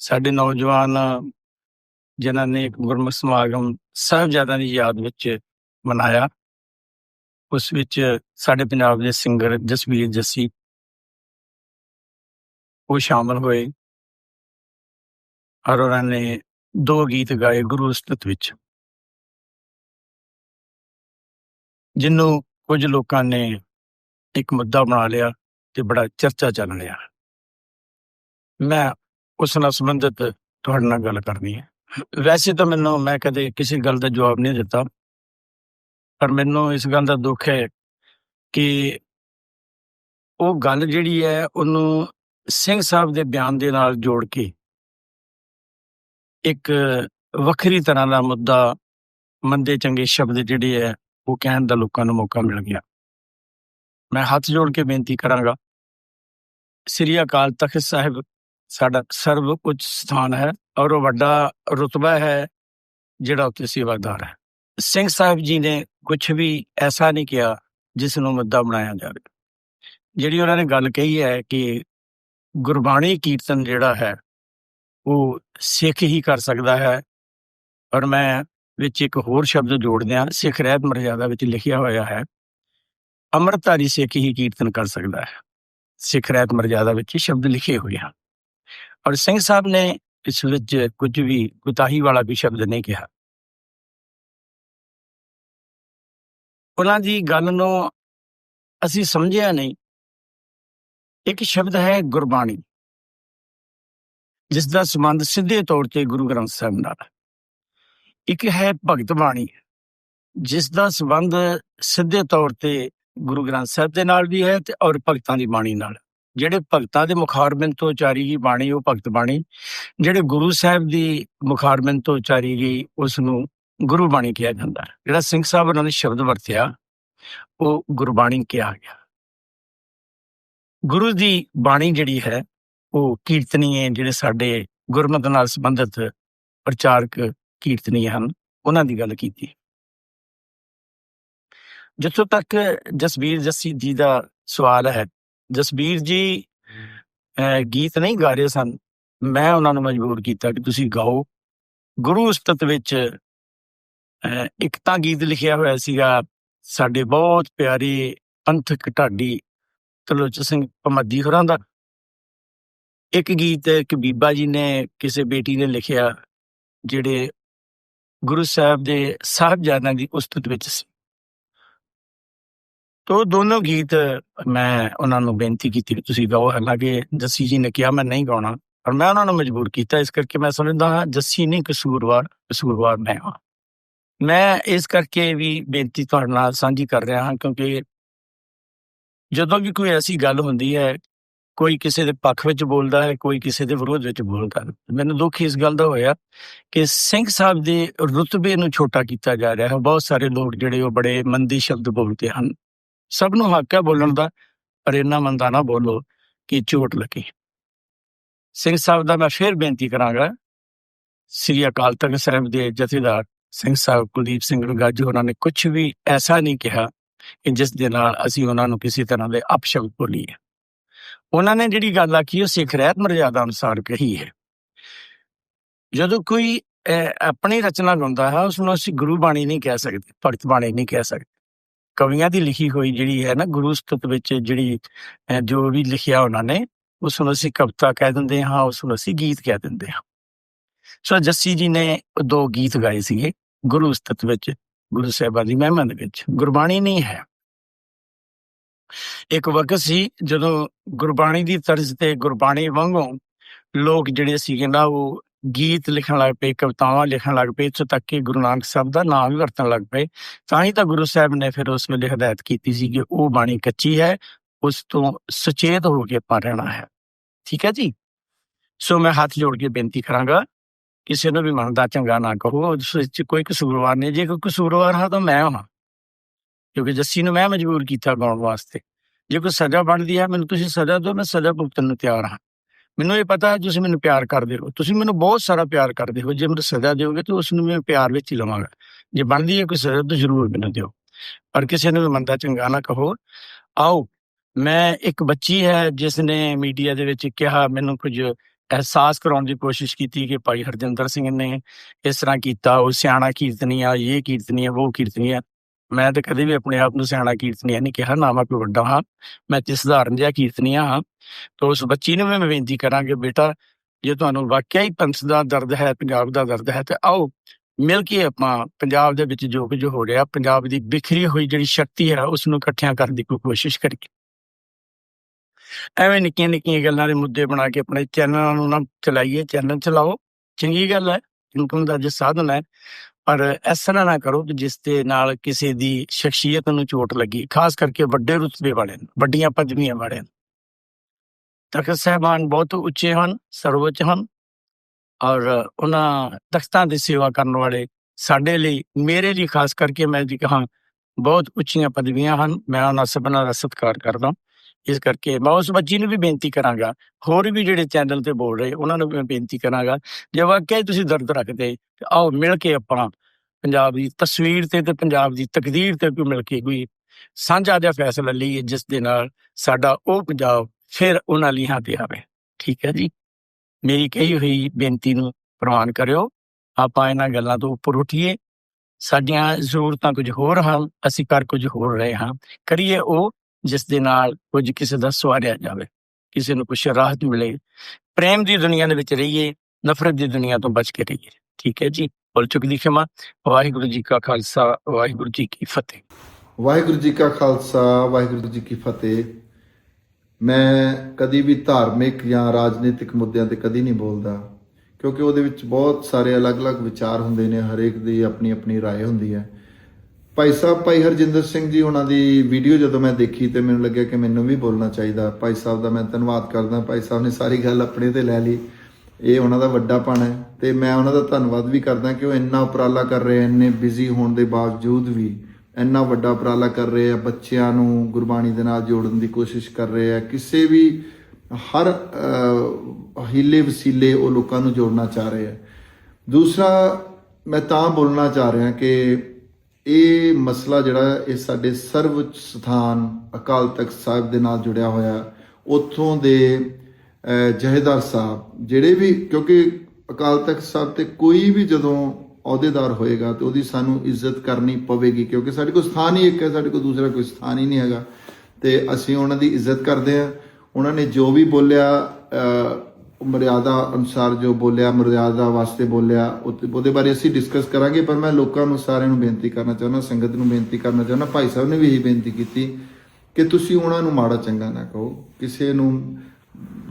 ਸਾਡੇ ਨੌਜਵਾਨ ਜਿਨ੍ਹਾਂ ਨੇ ਇੱਕ ਗੁਰਮਤਿ ਸਮਾਗਮ ਸਾਹਿਬਜ਼ਾਦਿਆਂ ਦੀ ਯਾਦ ਵਿੱਚ ਮਨਾਇਆ, ਉਸ ਵਿੱਚ ਸਾਡੇ ਪੰਜਾਬ ਦੇ ਸਿੰਗਰ ਜਸਵੀਰ ਜੱਸੀ ਉਹ ਸ਼ਾਮਲ ਹੋਏ। ਔਰ ਉਹਨਾਂ ਨੇ ਦੋ ਗੀਤ ਗਾਏ ਗੁਰੂ ਉਸਤਤ ਵਿੱਚ। ਜਿਹਨੂੰ ਕੁਝ ਲੋਕਾਂ ਨੇ ਇੱਕ ਮੁੱਦਾ ਬਣਾ ਲਿਆ ਤੇ ਬੜਾ ਚਰਚਾ ਚੱਲ ਰਿਹਾ। ਮੈਂ ਉਸ ਨਾਲ ਸੰਬੰਧਿਤ ਤੁਹਾਡੇ ਨਾਲ ਗੱਲ ਕਰਨੀ ਹੈ। ਵੈਸੇ ਤਾਂ ਮੈਨੂੰ, ਮੈਂ ਕਦੇ ਕਿਸੇ ਗੱਲ ਦਾ ਜਵਾਬ ਨਹੀਂ ਦਿੱਤਾ। ਪਰ ਮੈਨੂੰ ਇਸ ਗੱਲ ਦਾ ਦੁੱਖ ਹੈ ਕਿ ਉਹ ਗੱਲ ਜਿਹੜੀ ਹੈ, ਉਹਨੂੰ ਸਿੰਘ ਸਾਹਿਬ ਦੇ ਬਿਆਨ ਦੇ ਨਾਲ ਜੋੜ ਕੇ ਇੱਕ ਵੱਖਰੀ ਤਰ੍ਹਾਂ ਦਾ ਮੁੱਦਾ ਮੰਦੇ ਚੰਗੇ ਸ਼ਬਦ ਜਿਹੜੇ ਹੈ, ਉਹ ਕਹਿਣ ਦਾ ਲੋਕਾਂ ਨੂੰ ਮੌਕਾ ਮਿਲ ਗਿਆ। ਮੈਂ ਹੱਥ ਜੋੜ ਕੇ ਬੇਨਤੀ ਕਰਾਂਗਾ, ਸ੍ਰੀ ਅਕਾਲ ਤਖਤ ਸਾਹਿਬ ਸਾਡਾ ਸਰਵ ਉੱਚ ਸਥਾਨ ਹੈ ਔਰ ਉਹ ਵੱਡਾ ਰੁਤਬਾ ਹੈ ਜਿਹੜਾ ਉੱਥੇ ਸੇਵਾਦਾਰ ਹੈ। ਸਿੰਘ ਸਾਹਿਬ ਜੀ ਨੇ ਕੁਝ ਵੀ ਐਸਾ ਨਹੀਂ ਕਿਹਾ ਜਿਸ ਨੂੰ ਮੁੱਦਾ ਬਣਾਇਆ ਜਾਵੇ। ਜਿਹੜੀ ਉਹਨਾਂ ਨੇ ਗੱਲ ਕਹੀ ਹੈ ਕਿ ਗੁਰਬਾਣੀ ਕੀਰਤਨ ਜਿਹੜਾ ਹੈ, ਉਹ ਸਿੱਖ ਹੀ ਕਰ ਸਕਦਾ ਹੈ। ਔਰ ਮੈਂ ਵਿੱਚ ਇੱਕ ਹੋਰ ਸ਼ਬਦ ਜੋੜ ਦਿਆਂ ਸਿੱਖ ਰਹਿਤ ਮਰਜ਼ਾਦਾ ਵਿੱਚ ਲਿਖਿਆ ਹੋਇਆ ਹੈ, ਅੰਮ੍ਰਿਤਧਾਰੀ ਸਿੱਖ ਹੀ ਕੀਰਤਨ ਕਰ ਸਕਦਾ ਹੈ। ਸਿੱਖ ਰਹਿਤ ਮਰਜ਼ਾਦਾ ਵਿੱਚ ਸ਼ਬਦ ਲਿਖੇ ਹੋਏ ਹਨ। ਔਰ ਸਿੰਘ ਸਾਹਿਬ ਨੇ ਇਸ ਵਿੱਚ ਕੁਝ ਵੀ ਕੁਤਾਹੀ ਵਾਲਾ ਵੀ ਸ਼ਬਦ ਨਹੀਂ ਕਿਹਾ। ਉਹਨਾਂ ਦੀ ਗੱਲ ਨੂੰ ਅਸੀਂ ਸਮਝਿਆ ਨਹੀਂ। ਇੱਕ ਸ਼ਬਦ ਹੈ ਗੁਰਬਾਣੀ, ਜਿਸ ਦਾ ਸੰਬੰਧ ਸਿੱਧੇ ਤੌਰ ਤੇ ਗੁਰੂ ਗ੍ਰੰਥ ਸਾਹਿਬ ਨਾਲ ਇੱਕ ਹੈ ਭਗਤ ਬਾਣੀ, ਜਿਸ ਦਾ ਸੰਬੰਧ ਸਿੱਧੇ ਤੌਰ ਤੇ ਗੁਰੂ ਗ੍ਰੰਥ ਸਾਹਿਬ ਦੇ ਨਾਲ ਵੀ ਹੈ ਤੇ ਔਰ ਭਗਤਾਂ ਦੀ ਬਾਣੀ ਨਾਲ। ਜਿਹੜੇ ਭਗਤਾਂ ਦੇ ਮੁਖਾਰਬਿੰਦ ਤੋਂ ਉਚਾਰੀ ਗਈ ਬਾਣੀ, ਉਹ ਭਗਤ ਬਾਣੀ। ਜਿਹੜੇ ਗੁਰੂ ਸਾਹਿਬ ਦੀ ਮੁਖਾਰਬਿੰਦ ਤੋਂ ਉਚਾਰੀ ਗਈ ਉਸ ਨੂੰ ਗੁਰੂ ਬਾਣੀ ਕਿਹਾ ਜਾਂਦਾ। ਹੈ ਜਿਹੜਾ ਸਿੰਘ ਸਾਹਿਬ ਉਹਨਾਂ ਨੇ ਸ਼ਬਦ ਵਰਤਿਆ, ਉਹ ਗੁਰਬਾਣੀ ਕਿਹਾ ਗਿਆ। ਗੁਰੂ ਦੀ ਬਾਣੀ ਜਿਹੜੀ ਹੈ, ਉਹ ਕੀਰਤਨੀਏ ਜਿਹੜੇ ਸਾਡੇ ਗੁਰਮਤ ਨਾਲ ਸੰਬੰਧਿਤ ਪ੍ਰਚਾਰਕ ਕੀਰਤਨੀਏ ਹਨ, ਉਹਨਾਂ ਦੀ ਗੱਲ ਕੀਤੀ। ਜਿੱਥੋਂ ਤੱਕ ਜਸਬੀਰ ਜੱਸੀ ਜੀ ਦਾ ਸਵਾਲ ਹੈ ਜਸਬੀਰ ਜੀ ਅਹ, ਗੀਤ ਨਹੀਂ ਗਾ ਰਹੇ ਸਨ। ਮੈਂ ਉਹਨਾਂ ਨੂੰ ਮਜਬੂਰ ਕੀਤਾ ਕਿ ਤੁਸੀਂ ਗਾਓ। ਗੁਰੂ ਉਸਤਤ ਵਿੱਚ ਇੱਕ ਤਾਂ ਗੀਤ ਲਿਖਿਆ ਹੋਇਆ ਸੀਗਾ ਸਾਡੇ ਬਹੁਤ ਪਿਆਰੇ ਪੰਥਕ ਢਾਡੀ ਤਲੋਚ ਸਿੰਘ ਪਮੱਦੀ ਹੋਰਾਂ ਦਾ। ਇੱਕ ਗੀਤ ਇੱਕ ਬੀਬਾ ਜੀ ਨੇ ਕਿਸੇ ਬੇਟੀ ਨੇ ਲਿਖਿਆ ਜਿਹੜੇ ਗੁਰੂ ਸਾਹਿਬ ਦੇ ਸਾਹਿਬਜ਼ਾਦਿਆਂ ਦੀ ਉਸਤਤ ਵਿੱਚ ਸੀ। ਤੋ ਦੋਨੋਂ ਗੀਤ ਮੈਂ ਉਹਨਾਂ ਨੂੰ ਬੇਨਤੀ ਕੀਤੀ ਕਿ ਤੁਸੀਂ ਗਾਓ। ਹਾਲਾਂਕਿ ਜੱਸੀ ਜੀ ਨੇ ਕਿਹਾ ਮੈਂ ਨਹੀਂ ਗਾਉਣਾ, ਪਰ ਮੈਂ ਉਹਨਾਂ ਨੂੰ ਮਜਬੂਰ ਕੀਤਾ। ਇਸ ਕਰਕੇ ਮੈਂ ਸਮਝਦਾ ਹਾਂ, ਜੱਸੀ ਨਹੀਂ ਕਸੂਰਵਾਰ ਕਸੂਰਵਾਰ ਮੈਂ ਹਾਂ। ਮੈਂ ਇਸ ਕਰਕੇ ਵੀ ਬੇਨਤੀ ਤੁਹਾਡੇ ਨਾਲ ਸਾਂਝੀ ਕਰ ਰਿਹਾ ਹਾਂ, ਕਿਉਂਕਿ ਜਦੋਂ ਵੀ ਕੋਈ ਐਸੀ ਗੱਲ ਹੁੰਦੀ ਹੈ, ਕੋਈ ਕਿਸੇ ਦੇ ਪੱਖ ਵਿੱਚ ਬੋਲਦਾ ਹੈ, ਕੋਈ ਕਿਸੇ ਦੇ ਵਿਰੋਧ ਵਿੱਚ ਬੋਲਦਾ ਹੈ। ਮੈਨੂੰ ਦੁੱਖ ਇਸ ਗੱਲ ਦਾ ਹੋਇਆ ਕਿ ਸਿੰਘ ਸਾਹਿਬ ਦੇ ਰੁਤਬੇ ਨੂੰ ਛੋਟਾ ਕੀਤਾ ਜਾ ਰਿਹਾ ਹੈ। ਬਹੁਤ ਸਾਰੇ ਲੋਕ ਜਿਹੜੇ ਉਹ ਬੜੇ ਮੰਦੀ ਸ਼ਬਦ ਬੋਲਦੇ ਹਨ। ਸਭ ਨੂੰ ਹੱਕ ਹੈ ਬੋਲਣ ਦਾ ਪਰ ਇਹਨਾਂ ਮੰਦਾ ਨਾ ਬੋਲੋ ਕਿ ਚੋਟ ਲੱਗੇ। ਸਿੰਘ ਸਾਹਿਬ ਦਾ ਮੈਂ ਫੇਰ ਬੇਨਤੀ ਕਰਾਂਗਾ ਸ੍ਰੀ ਅਕਾਲ ਤਖਤ ਸਾਹਿਬ ਦੇ ਜਥੇਦਾਰ ਸਿੰਘ ਸਾਹਿਬ ਕੁਲਦੀਪ ਸਿੰਘ ਰਗਾਜੂ ਉਹਨਾਂ ਨੇ ਕੁਝ ਵੀ ਐਸਾ ਨਹੀਂ ਕਿਹਾ ਕਿ ਜਿਸ ਦੇ ਨਾਲ ਅਸੀਂ ਉਹਨਾਂ ਨੂੰ ਕਿਸੇ ਤਰ੍ਹਾਂ ਦੇ ਅਪਸ਼ਬਦ ਬੋਲੀਏ ਉਹਨਾਂ ਨੇ ਜਿਹੜੀ ਗੱਲ ਆਖੀ ਉਹ ਸਿੱਖ ਰਹਿਤ ਮਰਜ਼ਾਦਾ ਅਨੁਸਾਰ ਕਹੀ ਹੈ। ਜਦੋਂ ਕੋਈ ਅਹ, ਆਪਣੀ ਰਚਨਾ ਗਾਉਂਦਾ ਹੈ ਉਸ ਨੂੰ ਅਸੀਂ ਗੁਰੂ ਬਾਣੀ ਨਹੀਂ ਕਹਿ ਸਕਦੇ ਭਗਤ ਬਾਣੀ ਨਹੀਂ ਕਹਿ ਸਕਦੇ। ਕਵੀਆਂ ਦੀ ਲਿਖੀ ਹੋਈ ਜਿਹੜੀ ਹੈ ਨਾ ਗੁਰੂ ਸਤਤ ਵਿੱਚ ਜਿਹੜੀ ਜੋ ਵੀ ਲਿਖਿਆ ਉਹਨਾਂ ਨੇ, ਉਸ ਨੂੰ ਅਸੀਂ ਕਵਿਤਾ ਕਹਿ ਦਿੰਦੇ ਹਾਂ, ਉਸ ਨੂੰ ਅਸੀਂ ਗੀਤ ਕਹਿ ਦਿੰਦੇ ਹਾਂ। ਸੋ ਜੱਸੀ ਜੀ ਨੇ ਦੋ ਗੀਤ ਗਾਏ ਸੀਗੇ, ਗੁਰੂ ਸਤਤ ਵਿੱਚ, ਗੁਰੂ ਸਾਹਿਬਾਂ ਦੀ ਮਹਿਮਾ ਦੇ ਵਿੱਚ, ਗੁਰਬਾਣੀ ਨਹੀਂ ਹੈ। ਇੱਕ ਵਕਤ ਸੀ ਜਦੋਂ ਗੁਰਬਾਣੀ ਦੀ ਤਰਜ਼ ਤੇ ਗੁਰਬਾਣੀ ਵਾਂਗੂ ਲੋਕ ਜਿਹੜੇ ਸੀਗੇ ਨਾ ਉਹ ਗੀਤ ਲਿਖਣ ਲੱਗ ਪਏ, ਕਵਿਤਾਵਾਂ ਲਿਖਣ ਲੱਗ ਪਏ, ਇੱਥੋਂ ਤੱਕ ਕਿ ਗੁਰੂ ਨਾਨਕ ਸਾਹਿਬ ਦਾ ਨਾਮ ਵੀ ਵਰਤਣ ਲੱਗ ਪਏ। ਤਾਂ ਹੀ ਤਾਂ ਗੁਰੂ ਸਾਹਿਬ ਨੇ ਫਿਰ ਉਸ ਵੇਲੇ ਹਦਾਇਤ ਕੀਤੀ ਸੀ ਕਿ ਉਹ ਬਾਣੀ ਕੱਚੀ ਹੈ, ਉਸ ਤੋਂ ਸੁਚੇਤ ਹੋ ਕੇ ਆਪਾਂ ਰਹਿਣਾ ਹੈ। ਠੀਕ ਹੈ ਜੀ? ਸੋ ਮੈਂ ਹੱਥ ਜੋੜ ਕੇ ਬੇਨਤੀ ਕਰਾਂਗਾ, ਕਿਸੇ ਨੂੰ ਵੀ ਮਨ ਦਾ ਚੰਗਾ ਨਾ ਕਹੋ, ਉਸ ਵਿੱਚ ਕੋਈ ਕਸੂਰਵਾਰ ਨਹੀਂ, ਜੇ ਕੋਈ ਕਸੂਰਵਾਰ ਹਾਂ ਤਾਂ ਮੈਂ ਹਾਂ। ਕਿਉਂਕਿ ਜੱਸੀ ਨੂੰ ਮੈਂ ਮਜਬੂਰ ਕੀਤਾ ਗਾਉਣ ਵਾਸਤੇ। ਜੇ ਕੋਈ ਸਜ਼ਾ ਬਣਦੀ ਹੈ, ਮੈਨੂੰ ਤੁਸੀਂ ਸਜ਼ਾ ਦਿਓ, ਮੈਂ ਸਜ਼ਾ ਭੁਗਤਣ ਨੂੰ ਤਿਆਰ ਹਾਂ। ਮੈਨੂੰ ਇਹ ਪਤਾ ਤੁਸੀਂ ਮੈਨੂੰ ਪਿਆਰ ਕਰਦੇ ਹੋ ਤੁਸੀਂ ਮੈਨੂੰ ਬਹੁਤ ਸਾਰਾ ਪਿਆਰ ਕਰਦੇ ਹੋ ਜੇ ਮੈਨੂੰ ਸਜ਼ਾ ਦਿਓਗੇ ਤਾਂ ਉਸ ਨੂੰ ਮੈਂ ਪਿਆਰ ਵਿੱਚ ਹੀ ਲਵਾਂਗਾ। ਜੇ ਬਣਦੀ ਹੈ ਕੋਈ ਸਜ਼ਾ ਤਾਂ ਜ਼ਰੂਰ ਮੈਨੂੰ ਦਿਓ। ਪਰ ਕਿਸੇ ਨੂੰ ਵੀ ਮੰਦਾ ਚੰਗਾ ਨਾ ਕਹੋ। ਆਓ, ਮੈਂ ਇੱਕ ਬੱਚੀ ਹੈ, ਜਿਸ ਨੇ ਮੀਡੀਆ ਦੇ ਵਿੱਚ ਕਿਹਾ, ਮੈਨੂੰ ਕੁਝ ਅਹਿਸਾਸ ਕਰਾਉਣ ਦੀ ਕੋਸ਼ਿਸ਼ ਕੀਤੀ ਕਿ ਭਾਈ ਹਰਜਿੰਦਰ ਸਿੰਘ ਨੇ ਇਸ ਤਰ੍ਹਾਂ ਕੀਤਾ, ਉਹ ਸਿਆਣਾ ਕੀਰਤਨੀਆ ਇਹ ਕੀਰਤਨੀਆ ਉਹ ਕੀਰਤਨੀਆ ਮੈਂ ਤੇ ਕਦੇ ਵੀ ਆਪਣੇ ਆਪ ਨੂੰ ਸਿਆਣਾ ਕੀਰਤਨੀਆ ਨਹੀਂ ਕਿਹਾ, ਨਾ ਮੈਂ ਕੋਈ ਵੱਡਾ ਹਾਂ। ਮੈਂ ਤੇ ਸਧਾਰਨ ਜਿਹਾ ਕੀਰਤਨੀਆ ਹਾਂ। ਤਾਂ ਉਸ ਬੱਚੀ ਨੂੰ ਵੀ ਮੈਂ ਬੇਨਤੀ ਕਰਾਂਗੇ, ਬੇਟਾ, ਜੇ ਤੁਹਾਨੂੰ ਵਾਕਿਆ ਹੀ ਪੰਥ ਦਾ ਦਰਦ ਹੈ, ਪੰਜਾਬ ਦਾ ਦਰਦ ਹੈ, ਤੇ ਆਓ ਮਿਲ ਕੇ ਆਪਾਂ ਪੰਜਾਬ ਦੇ ਵਿੱਚ ਜੋ ਕੁਝ ਹੋ ਰਿਹਾ, ਪੰਜਾਬ ਦੀ ਬਿਖਰੀ ਹੋਈ ਜਿਹੜੀ ਸ਼ਕਤੀ ਹੈ ਉਸ ਨੂੰ ਇਕੱਠਿਆਂ ਕਰਨ ਦੀ ਕੋਈ ਕੋਸ਼ਿਸ਼ ਕਰੀਏ। ਐਵੇਂ ਨਿੱਕੀਆਂ ਨਿੱਕੀਆਂ ਗੱਲਾਂ ਦੇ ਮੁੱਦੇ ਬਣਾ ਕੇ ਆਪਣੇ ਚੈਨਲਾਂ ਨੂੰ ਨਾ ਚਲਾਈਏ। ਚੈਨਲ ਚਲਾਓ, ਚੰਗੀ ਗੱਲ ਹੈ, ਇਨਕਮ ਦਾ ਜੇ ਸਾਧਨ ਹੈ ਪਰ ਇਸ ਤਰ੍ਹਾਂ ਨਾ ਕਰੋ ਕਿ ਜਿਸ ਦੇ ਨਾਲ ਕਿਸੇ ਦੀ ਸ਼ਖਸੀਅਤ ਨੂੰ ਚੋਟ ਲੱਗੀ, ਖਾਸ ਕਰਕੇ ਵੱਡੇ ਰੁਤਬੇ ਵਾਲੇ ਨੂੰ, ਵੱਡੀਆਂ ਪਦਵੀਆਂ ਵਾਲੇ ਨੂੰ। ਤਖਤ ਸਾਹਿਬਾਨ ਬਹੁਤ ਉੱਚੇ ਹਨ, ਸਰਵਉੱਚ ਹਨ ਔਰ ਉਹਨਾਂ ਤਖਤਾਂ ਦੀ ਸੇਵਾ ਕਰਨ ਵਾਲੇ ਸਾਡੇ ਲਈ, ਮੇਰੇ ਲਈ ਖਾਸ ਕਰਕੇ ਮੈਂ ਜੀ ਕਹਾਂ, ਬਹੁਤ ਉੱਚੀਆਂ ਪਦਵੀਆਂ ਹਨ। ਮੈਂ ਉਹਨਾਂ ਸਭਨਾਂ ਦਾ ਸਤਿਕਾਰ ਕਰਦਾ। ਇਸ ਕਰਕੇ ਮੈਂ ਉਸ ਬੱਚੀ ਨੂੰ ਵੀ ਬੇਨਤੀ ਕਰਾਂਗਾ, ਹੋਰ ਵੀ ਜਿਹੜੇ ਚੈਨਲ ਤੇ ਬੋਲ ਰਹੇ, ਉਹਨਾਂ ਨੂੰ ਵੀ ਮੈਂ ਬੇਨਤੀ ਕਰਾਂਗਾ, ਜੇ ਵਾਕਿਆ ਹੀ ਤੁਸੀਂ ਦਰਦ ਰੱਖਦੇ ਆਓ ਮਿਲ ਕੇ ਆਪਾਂ ਪੰਜਾਬ ਦੀ ਤਸਵੀਰ ਤੇ ਤੇ ਪੰਜਾਬ ਦੀ ਤਕਦੀਰ ਤੇ ਕੋਈ ਮਿਲ ਕੇ ਕੋਈ ਸਾਂਝਾ ਜਿਹਾ ਫੈਸਲਾ ਲਈਏ, ਜਿਸ ਦੇ ਨਾਲ ਸਾਡਾ ਉਹ ਪੰਜਾਬ ਫਿਰ ਉਹਨਾਂ ਲਈ ਹਾਂ ਤੇ ਆਵੇ। ਠੀਕ ਹੈ ਜੀ? ਮੇਰੀ ਕਹੀ ਹੋਈ ਬੇਨਤੀ ਨੂੰ ਪ੍ਰਵਾਨ ਕਰਿਓ। ਆਪਾਂ ਇਹਨਾਂ ਗੱਲਾਂ ਤੋਂ ਉੱਪਰ ਉੱਠੀਏ। ਸਾਡੀਆਂ ਜ਼ਰੂਰਤਾਂ ਕੁਝ ਹੋਰ ਹਨ, ਅਸੀਂ ਕਰ ਕੁਝ ਹੋਰ ਰਹੇ ਹਾਂ। ਕਰੀਏ ਉਹ ਜਿਸ ਦੇ ਨਾਲ ਕੁਝ ਕਿਸੇ ਦਾ ਸਵਾਰਿਆ ਜਾਵੇ ਕਿਸੇ ਨੂੰ ਕੁਝ ਰਾਹਤ ਮਿਲੇ ਪ੍ਰੇਮ ਦੀ ਦੁਨੀਆ ਦੇ ਵਿੱਚ ਰਹੀਏ ਨਫ਼ਰਤ ਦੀ ਦੁਨੀਆ ਤੋਂ ਬਚ ਕੇ ਰਹੀਏ ਠੀਕ ਹੈ ਜੀ ਬੋਲ ਚੁੱਕ ਦੀ ਖਿਮਾ ਵਾਹਿਗੁਰੂ ਜੀ ਕਾ ਖਾਲਸਾ ਵਾਹਿਗੁਰੂ ਜੀ ਕੀ ਫਤਿਹ ਵਾਹਿਗੁਰੂ ਜੀ ਕਾ ਖਾਲਸਾ ਵਾਹਿਗੁਰੂ ਜੀ ਕੀ ਫਤਿਹ ਮੈਂ ਕਦੀ ਵੀ ਧਾਰਮਿਕ ਜਾਂ ਰਾਜਨੀਤਿਕ ਮੁੱਦਿਆਂ ਤੇ ਕਦੀ ਨਹੀਂ ਬੋਲਦਾ ਕਿਉਂਕਿ ਉਹਦੇ ਵਿੱਚ ਬਹੁਤ ਸਾਰੇ ਅਲੱਗ-ਅਲੱਗ ਵਿਚਾਰ ਹੁੰਦੇ ਨੇ ਹਰੇਕ ਦੀ ਆਪਣੀ ਆਪਣੀ رائے ਹੁੰਦੀ ਹੈ ਭਾਈ ਸਾਹਿਬ ਭਾਈ ਹਰਜਿੰਦਰ ਸਿੰਘ ਜੀ ਉਹਨਾਂ ਦੀ ਵੀਡੀਓ ਜਦੋਂ ਮੈਂ ਦੇਖੀ ਤੇ ਮੈਨੂੰ ਲੱਗਿਆ ਕਿ ਮੈਨੂੰ ਵੀ ਬੋਲਣਾ ਚਾਹੀਦਾ। ਭਾਈ ਸਾਹਿਬ ਦਾ ਮੈਂ ਧੰਨਵਾਦ ਕਰਦਾ। ਭਾਈ ਸਾਹਿਬ ਨੇ ਸਾਰੀ ਗੱਲ ਆਪਣੇ ਤੇ ਲੈ ਲਈ। ਇਹ ਉਹਨਾਂ ਦਾ ਵੱਡਾ ਪਣ ਹੈ ਤੇ ਮੈਂ ਉਹਨਾਂ ਦਾ ਧੰਨਵਾਦ ਵੀ ਕਰਦਾ ਕਿ ਉਹ ਇੰਨਾ ਉਪਰਾਲਾ ਕਰ ਰਹੇ ਇੰਨੇ ਬਿਜ਼ੀ ਹੋਣ ਦੇ ਬਾਵਜੂਦ ਵੀ ਇੰਨਾ ਵੱਡਾ ਉਪਰਾਲਾ ਕਰ ਰਹੇ ਆ ਬੱਚਿਆਂ ਨੂੰ ਗੁਰਬਾਣੀ ਦੇ ਨਾਲ ਜੋੜਨ ਦੀ ਕੋਸ਼ਿਸ਼ ਕਰ ਰਹੇ ਆ। ਕਿਸੇ ਵੀ ਹਰ ਅਹ, ਹੀਲੇ ਵਸੀਲੇ ਉਹ ਲੋਕਾਂ ਨੂੰ ਜੋੜਨਾ ਚਾਹ ਰਹੇ ਆ। ਦੂਸਰਾ ਮੈਂ ਤਾਂ ਬੋਲਣਾ ਚਾਹ ਰਿਹਾ ਕਿ ਇਹ ਮਸਲਾ ਜਿਹੜਾ ਇਹ ਸਾਡੇ ਸਰਵਉੱਚ ਸਥਾਨ ਅਕਾਲ ਤਖਤ ਸਾਹਿਬ ਦੇ ਨਾਲ ਜੁੜਿਆ ਹੋਇਆ ਉੱਥੋਂ ਦੇ ਅਹ, ਜਹੇਦਾਰ ਸਾਹਿਬ ਜਿਹੜੇ ਵੀ ਕਿਉਂਕਿ ਅਕਾਲ ਤਖਤ ਸਾਹਿਬ ਤੇ ਕੋਈ ਵੀ ਜਦੋਂ ਅਹੁਦੇਦਾਰ ਹੋਏਗਾ ਤੇ ਉਹਦੀ ਸਾਨੂੰ ਇੱਜ਼ਤ ਕਰਨੀ ਪਵੇਗੀ ਕਿਉਂਕਿ ਸਾਡੇ ਕੋਲ ਸਥਾਨ ਹੀ ਇੱਕ ਹੈ ਸਾਡੇ ਕੋਲ ਦੂਸਰਾ ਕੋਈ ਸਥਾਨ ਹੀ ਨਹੀਂ ਹੈਗਾ। ਤੇ ਅਸੀਂ ਉਹਨਾਂ ਦੀ ਇੱਜ਼ਤ ਕਰਦੇ ਹਾਂ। ਉਹਨਾਂ ਨੇ ਜੋ ਵੀ ਬੋਲਿਆ ਮਰਿਆਦਾ ਅਨੁਸਾਰ ਜੋ ਬੋਲਿਆ, ਮਰਿਆਦਾ ਵਾਸਤੇ ਬੋਲਿਆ ਉਹਦੇ ਬਾਰੇ ਅਸੀਂ ਡਿਸਕਸ ਕਰਾਂਗੇ, ਪਰ ਮੈਂ ਲੋਕਾਂ ਨੂੰ ਸਾਰਿਆਂ ਨੂੰ ਬੇਨਤੀ ਕਰਨਾ ਚਾਹੁੰਦਾ, ਸੰਗਤ ਨੂੰ ਬੇਨਤੀ ਕਰਨਾ ਚਾਹੁੰਦਾ, ਭਾਈ ਸਾਹਿਬ ਨੇ ਵੀ ਇਹੀ ਬੇਨਤੀ ਕੀਤੀ ਕਿ ਤੁਸੀਂ ਉਹਨਾਂ ਨੂੰ ਮਾੜਾ ਚੰਗਾ ਨਾ ਕਹੋ। ਕਿਸੇ ਨੂੰ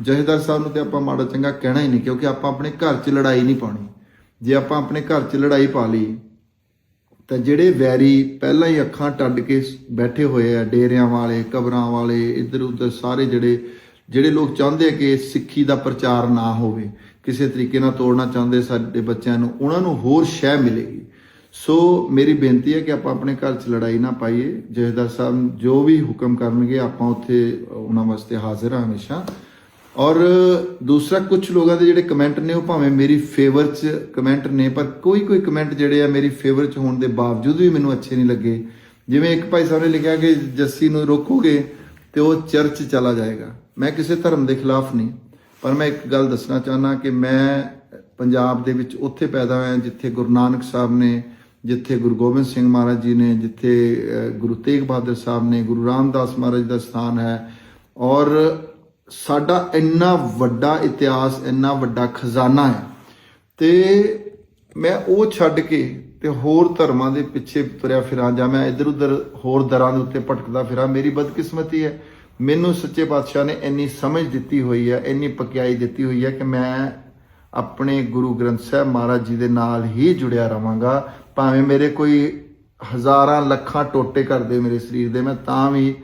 ਜਹੇਦਾਰ ਸਾਹਿਬ ਨੂੰ ਤੇ ਆਪਾਂ ਮਾੜਾ ਚੰਗਾ ਕਹਿਣਾ ਹੀ ਨਹੀਂ, ਕਿਉਂਕਿ ਆਪਾਂ ਆਪਣੇ ਘਰ 'ਚ ਲੜਾਈ ਨਹੀਂ ਪਾਉਣੀ। ਜੇ ਆਪਾਂ ਆਪਣੇ ਘਰ 'ਚ ਲੜਾਈ ਪਾ ਲਈ, ਤਾਂ ਜਿਹੜੇ ਵੈਰੀ ਪਹਿਲਾਂ ਹੀ ਅੱਖਾਂ ਟੱਡ ਕੇ ਬੈਠੇ ਹੋਏ ਆ, ਡੇਰਿਆਂ ਵਾਲੇ, ਕਬਰਾਂ ਵਾਲੇ ਇੱਧਰ ਉੱਧਰ ਸਾਰੇ ਜਿਹੜੇ ਜਿਹੜੇ ਲੋਕ ਚਾਹੁੰਦੇ ਆ ਕਿ ਸਿੱਖੀ ਦਾ ਪ੍ਰਚਾਰ ਨਾ ਹੋਵੇ, ਕਿਸੇ ਤਰੀਕੇ ਨਾਲ ਤੋੜਨਾ ਚਾਹੁੰਦੇ ਸਾਡੇ ਬੱਚਿਆਂ ਨੂੰ, ਉਹਨਾਂ ਨੂੰ ਹੋਰ ਸ਼ਹਿ ਮਿਲੇਗੀ। ਸੋ ਮੇਰੀ ਬੇਨਤੀ ਹੈ ਕਿ ਆਪਾਂ ਆਪਣੇ ਘਰ 'ਚ ਲੜਾਈ ਨਾ ਪਾਈਏ। ਜਹੇਦਾਰ ਸਾਹਿਬ ਜੋ ਵੀ ਹੁਕਮ ਕਰਨਗੇ, ਆਪਾਂ ਉੱਥੇ ਉਹਨਾਂ ਵਾਸਤੇ ਹਾਜ਼ਰ ਹਾਂ ਹਮੇਸ਼ਾ। ਔਰ ਦੂਸਰਾ ਕੁਝ ਲੋਕਾਂ ਦੇ ਜਿਹੜੇ ਕਮੈਂਟ ਨੇ, ਉਹ ਭਾਵੇਂ ਮੇਰੀ ਫੇਵਰ 'ਚ ਕਮੈਂਟ ਨੇ, ਪਰ ਕੋਈ ਕੋਈ ਕਮੈਂਟ ਜਿਹੜੇ ਆ ਮੇਰੀ ਫੇਵਰ 'ਚ ਹੋਣ ਦੇ ਬਾਵਜੂਦ ਵੀ ਮੈਨੂੰ ਅੱਛੇ ਨਹੀਂ ਲੱਗੇ। ਜਿਵੇਂ ਇੱਕ ਭਾਈ ਸਾਹਿਬ ਨੇ ਲਿਖਿਆ ਕਿ ਜੱਸੀ ਨੂੰ ਰੋਕੋਗੇ ਤੇ ਉਹ ਚਰਚ ਚਲਾ ਜਾਏਗਾ। ਮੈਂ ਕਿਸੇ ਧਰਮ ਦੇ ਖਿਲਾਫ ਨਹੀਂ, ਪਰ ਮੈਂ ਇੱਕ ਗੱਲ ਦੱਸਣਾ ਚਾਹੁੰਦਾ ਕਿ ਮੈਂ ਪੰਜਾਬ ਦੇ ਵਿੱਚ ਉੱਥੇ ਪੈਦਾ ਹੋਇਆ, ਜਿੱਥੇ ਗੁਰੂ ਨਾਨਕ ਸਾਹਿਬ ਨੇ, ਜਿੱਥੇ ਗੁਰੂ ਗੋਬਿੰਦ ਸਿੰਘ ਮਹਾਰਾਜ ਜੀ ਨੇ, ਜਿੱਥੇ ਗੁਰੂ ਤੇਗ ਬਹਾਦਰ ਸਾਹਿਬ ਨੇ, ਗੁਰੂ ਰਾਮਦਾਸ ਮਹਾਰਾਜ ਦਾ ਸਥਾਨ ਹੈ ਔਰ ਸਾਡਾ ਇੰਨਾ ਵੱਡਾ ਇਤਿਹਾਸ, ਇੰਨਾ ਵੱਡਾ ਖਜ਼ਾਨਾ ਹੈ ਤੇ ਮੈਂ ਉਹ ਛੱਡ ਕੇ ਤੇ ਹੋਰ ਧਰਮਾਂ ਦੇ ਪਿੱਛੇ ਤੁਰਿਆ ਫਿਰਾਂ ਜਾਂ ਮੈਂ ਇੱਧਰ ਉੱਧਰ ਹੋਰ ਦਰਾਂ ਦੇ ਉੱਤੇ ਭਟਕਦਾ ਫਿਰਾਂ, ਮੇਰੀ ਬਦਕਿਸਮਤੀ ਹੈ। ਮੈਨੂੰ ਸੱਚੇ ਪਾਤਸ਼ਾਹ ਨੇ ਇੰਨੀ ਸਮਝ ਦਿੱਤੀ ਹੋਈ ਹੈ, ਇੰਨੀ ਪਕਿਆਈ ਦਿੱਤੀ ਹੋਈ ਹੈ ਕਿ ਮੈਂ ਆਪਣੇ ਗੁਰੂ ਗ੍ਰੰਥ ਸਾਹਿਬ ਮਹਾਰਾਜ ਜੀ ਦੇ ਨਾਲ ਹੀ ਜੁੜਿਆ ਰਵਾਂਗਾ। ਭਾਵੇਂ ਮੇਰੇ ਕੋਈ ਹਜ਼ਾਰਾਂ ਲੱਖਾਂ ਟੋਟੇ ਕਰਦੇ ਮੇਰੇ ਸਰੀਰ ਦੇ, ਮੈਂ ਤਾਂ ਵੀ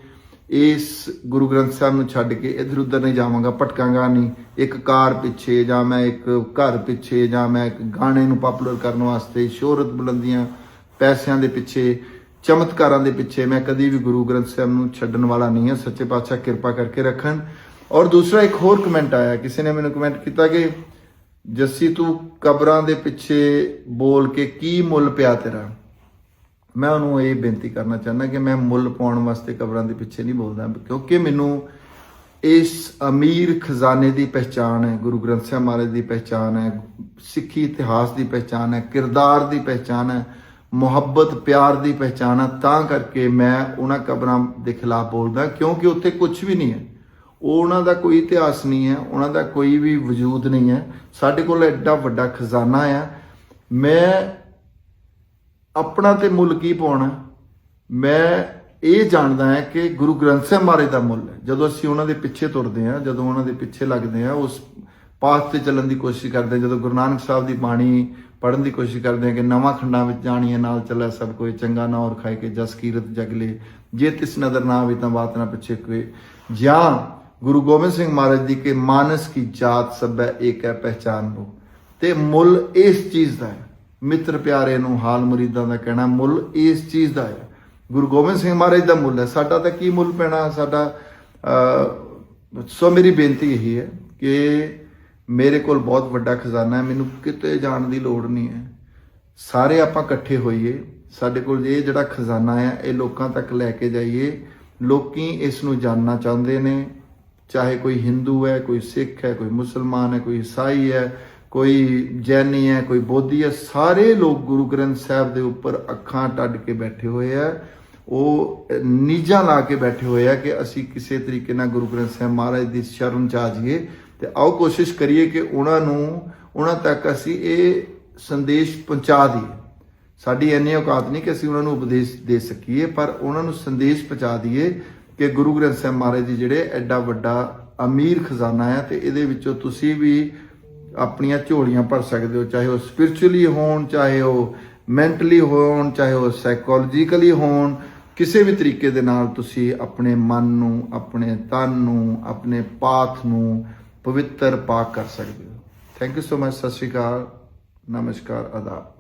ਇਸ ਗੁਰੂ ਗ੍ਰੰਥ ਸਾਹਿਬ ਨੂੰ ਛੱਡ ਕੇ ਇਧਰ ਉਧਰ ਨਹੀਂ ਜਾਵਾਂਗਾ, ਭਟਕਾਂਗਾ ਨਹੀਂ। ਇੱਕ ਕਾਰ ਪਿੱਛੇ ਜਾਂ ਮੈਂ ਇੱਕ ਘਰ ਪਿੱਛੇ ਜਾਂ ਮੈਂ ਇੱਕ ਗਾਣੇ ਨੂੰ ਪਪੂਲਰ ਕਰਨ ਵਾਸਤੇ ਸ਼ੋਹਰਤ ਬੁਲੰਦੀਆਂ ਪੈਸਿਆਂ ਦੇ ਪਿੱਛੇ ਚਮਤਕਾਰਾਂ ਦੇ ਪਿੱਛੇ ਮੈਂ ਕਦੀ ਵੀ ਗੁਰੂ ਗ੍ਰੰਥ ਸਾਹਿਬ ਨੂੰ ਛੱਡਣ ਵਾਲਾ ਨਹੀਂ ਹਾਂ, ਸੱਚੇ ਪਾਤਸ਼ਾਹ ਕਿਰਪਾ ਕਰਕੇ ਰੱਖਣ। ਔਰ ਦੂਸਰਾ ਇੱਕ ਹੋਰ ਕਮੈਂਟ ਆਇਆ, ਕਿਸੇ ਨੇ ਮੈਨੂੰ ਕਮੈਂਟ ਕੀਤਾ ਕਿ, ਜੱਸੀ ਤੂੰ ਕਬਰਾਂ ਦੇ ਪਿੱਛੇ ਬੋਲ ਕੇ ਕੀ ਮੁੱਲ ਪਿਆ ਤੇਰਾ? ਮੈਂ ਉਹਨੂੰ ਇਹ ਬੇਨਤੀ ਕਰਨਾ ਚਾਹੁੰਦਾ ਕਿ ਮੈਂ ਮੁੱਲ ਪਾਉਣ ਵਾਸਤੇ ਕਬਰਾਂ ਦੇ ਪਿੱਛੇ ਨਹੀਂ ਬੋਲਦਾ, ਕਿਉਂਕਿ ਮੈਨੂੰ ਇਸ ਅਮੀਰ ਖਜ਼ਾਨੇ ਦੀ ਪਹਿਚਾਣ ਹੈ, ਗੁਰੂ ਗ੍ਰੰਥ ਸਾਹਿਬ ਮਹਾਰਾਜ ਦੀ ਪਹਿਚਾਣ ਹੈ, ਸਿੱਖੀ ਇਤਿਹਾਸ ਦੀ ਪਹਿਚਾਣ ਹੈ, ਕਿਰਦਾਰ ਦੀ ਪਹਿਚਾਣ ਹੈ। ਮੁਹੱਬਤ, ਪਿਆਰ ਦੀ ਪਹਿਚਾਣ ਹੈ ਤਾਂ ਕਰਕੇ ਮੈਂ ਉਹਨਾਂ ਕਬਰਾਂ ਦੇ ਖਿਲਾਫ ਬੋਲਦਾ, ਕਿਉਂਕਿ ਉੱਥੇ ਕੁਝ ਵੀ ਨਹੀਂ ਹੈ। ਉਹ ਉਹਨਾਂ ਦਾ ਕੋਈ ਇਤਿਹਾਸ ਨਹੀਂ ਹੈ, ਉਹਨਾਂ ਦਾ ਕੋਈ ਵੀ ਵਜੂਦ ਨਹੀਂ ਹੈ। ਸਾਡੇ ਕੋਲ ਐਡਾ ਵੱਡਾ ਖਜ਼ਾਨਾ ਆ। ਮੈਂ ਆਪਣਾ ਤੇ ਮੁੱਲ ਕੀ ਪਾਉਣਾ? ਮੈਂ ਇਹ ਜਾਣਦਾ ਹੈ ਕਿ ਗੁਰੂ ਗ੍ਰੰਥ ਸਾਹਿਬ ਮਹਾਰਾਜ ਦਾ ਮੁੱਲ ਹੈ। ਜਦੋਂ ਅਸੀਂ ਉਹਨਾਂ ਦੇ ਪਿੱਛੇ ਤੁਰਦੇ ਹਾਂ, ਜਦੋਂ ਉਹਨਾਂ ਦੇ ਪਿੱਛੇ ਲੱਗਦੇ ਹਾਂ, ਉਸ ਪਾਸ ਤੇ ਚੱਲਣ ਦੀ ਕੋਸ਼ਿਸ਼ ਕਰਦੇ ਹਾਂ, ਜਦੋਂ ਗੁਰੂ ਨਾਨਕ ਸਾਹਿਬ ਦੀ ਬਾਣੀ ਪੜ੍ਹਨ ਦੀ ਕੋਸ਼ਿਸ਼ ਕਰਦੇ ਹਾਂ ਕਿ ਨਵਾਂ ਖੰਡਾਂ ਵਿੱਚ ਜਾਣੀਏ, ਨਾਲ ਚੱਲੇ ਸਭ ਕੋਈ ਚੰਗਾ ਨਾ ਔਰ ਖਾਏ ਕੇ ਜਸ ਕੀਰਤ ਜਗਲੇ ਜੇ ਤਿਸ ਨਦਰ ਨਾ ਆਵੇ ਤਾਂ ਬਾਤ ਨਾ ਪਿੱਛੇ ਕੋਈ। ਜਾਂ ਗੁਰੂ ਗੋਬਿੰਦ ਸਿੰਘ ਮਹਾਰਾਜ ਦੀ ਕਿ ਮਾਨਸ ਕੀ ਜਾਤ ਸਭੈ ਏਕ ਹੈ ਪਹਿਚਾਨ ਲੋ ਤੇ ਮੁੱਲ ਇਸ ਚੀਜ਼ ਦਾ ਹੈ। ਮਿੱਤਰ ਪਿਆਰੇ ਨੂੰ ਹਾਲ ਮੁਰੀਦਾਂ ਦਾ ਕਹਿਣਾ, ਮੁੱਲ ਇਸ ਚੀਜ਼ ਦਾ ਹੈ। ਗੁਰੂ ਗੋਬਿੰਦ ਸਿੰਘ ਮਹਾਰਾਜ ਦਾ ਮੁੱਲ ਹੈ। ਸਾਡਾ ਤਾਂ ਕੀ ਮੁੱਲ ਪੈਣਾ? ਸਾਡਾ ਸੋ ਮੇਰੀ ਬੇਨਤੀ ਇਹੀ ਹੈ ਕਿ ਮੇਰੇ ਕੋਲ ਬਹੁਤ ਵੱਡਾ ਖਜ਼ਾਨਾ ਹੈ, ਮੈਨੂੰ ਕਿਤੇ ਜਾਣ ਦੀ ਲੋੜ ਨਹੀਂ ਹੈ। ਸਾਰੇ ਆਪਾਂ ਇਕੱਠੇ ਹੋਈਏ, ਸਾਡੇ ਕੋਲ ਇਹ ਜਿਹੜਾ ਖਜ਼ਾਨਾ ਹੈ, ਇਹ ਲੋਕਾਂ ਤੱਕ ਲੈ ਕੇ ਜਾਈਏ। ਲੋਕੀ ਇਸ ਨੂੰ ਜਾਣਨਾ ਚਾਹੁੰਦੇ ਨੇ, ਚਾਹੇ ਕੋਈ ਹਿੰਦੂ ਹੈ, ਕੋਈ ਸਿੱਖ ਹੈ, ਕੋਈ ਮੁਸਲਮਾਨ ਹੈ, ਕੋਈ ਈਸਾਈ ਹੈ, ਕੋਈ ਜੈਨੀ ਹੈ, ਕੋਈ ਬੋਧੀ ਹੈ, ਸਾਰੇ ਲੋਕ ਗੁਰੂ ਗ੍ਰੰਥ ਸਾਹਿਬ ਦੇ ਉੱਪਰ ਅੱਖਾਂ ਟੱਡ ਕੇ ਬੈਠੇ ਹੋਏ ਆ। ਉਹ ਨੀਜਾਂ ਲਾ ਕੇ ਬੈਠੇ ਹੋਏ ਆ ਕਿ ਅਸੀਂ ਕਿਸੇ ਤਰੀਕੇ ਨਾਲ ਗੁਰੂ ਗ੍ਰੰਥ ਸਾਹਿਬ ਮਹਾਰਾਜ ਦੀ ਸ਼ਰਨ ਚ ਆ ਜਾਈਏ ਤੇ ਆਓ ਕੋਸ਼ਿਸ਼ ਕਰੀਏ ਕਿ ਉਹਨਾਂ ਨੂੰ, ਉਹਨਾਂ ਤੱਕ ਅਸੀਂ ਇਹ ਸੰਦੇਸ਼ ਪਹੁੰਚਾ ਦਈਏ। ਸਾਡੀ ਇੰਨੀ ਔਕਾਤ ਨਹੀਂ ਕਿ ਅਸੀਂ ਉਹਨਾਂ ਨੂੰ ਉਪਦੇਸ਼ ਦੇ ਸਕੀਏ, ਪਰ ਉਹਨਾਂ ਨੂੰ ਸੰਦੇਸ਼ ਪਹੁੰਚਾ ਦਈਏ ਕਿ ਗੁਰੂ ਗ੍ਰੰਥ ਸਾਹਿਬ ਮਹਾਰਾਜ ਜੀ ਜਿਹੜੇ ਐਡਾ ਵੱਡਾ ਅਮੀਰ ਖਜ਼ਾਨਾ ਹੈ ਤੇ ਇਹਦੇ ਵਿੱਚੋਂ ਤੁਸੀਂ ਵੀ ਆਪਣੀਆਂ ਝੋਲੀਆਂ ਭਰ ਸਕਦੇ ਹੋ, ਚਾਹੇ ਉਹ ਸਪਿਰਚੁਅਲੀ ਹੋਣ, ਚਾਹੇ ਉਹ ਮੈਂਟਲੀ ਹੋਣ, ਚਾਹੇ ਉਹ ਸਾਈਕੋਲੋਜੀਕਲੀ ਹੋਣ, ਕਿਸੇ ਵੀ ਤਰੀਕੇ ਦੇ ਨਾਲ ਤੁਸੀਂ ਆਪਣੇ ਮਨ ਨੂੰ, ਆਪਣੇ ਤਨ ਨੂੰ, ਆਪਣੇ ਪਾਥ ਨੂੰ ਪਵਿੱਤਰ ਪਾਕ ਕਰ ਸਕਦੇ ਹੋ। ਥੈਂਕ ਯੂ ਸੋ ਮਚ ਸਤਿ ਸ਼੍ਰੀ ਅਕਾਲ ਨਮਸਕਾਰ ਆਦਾਬ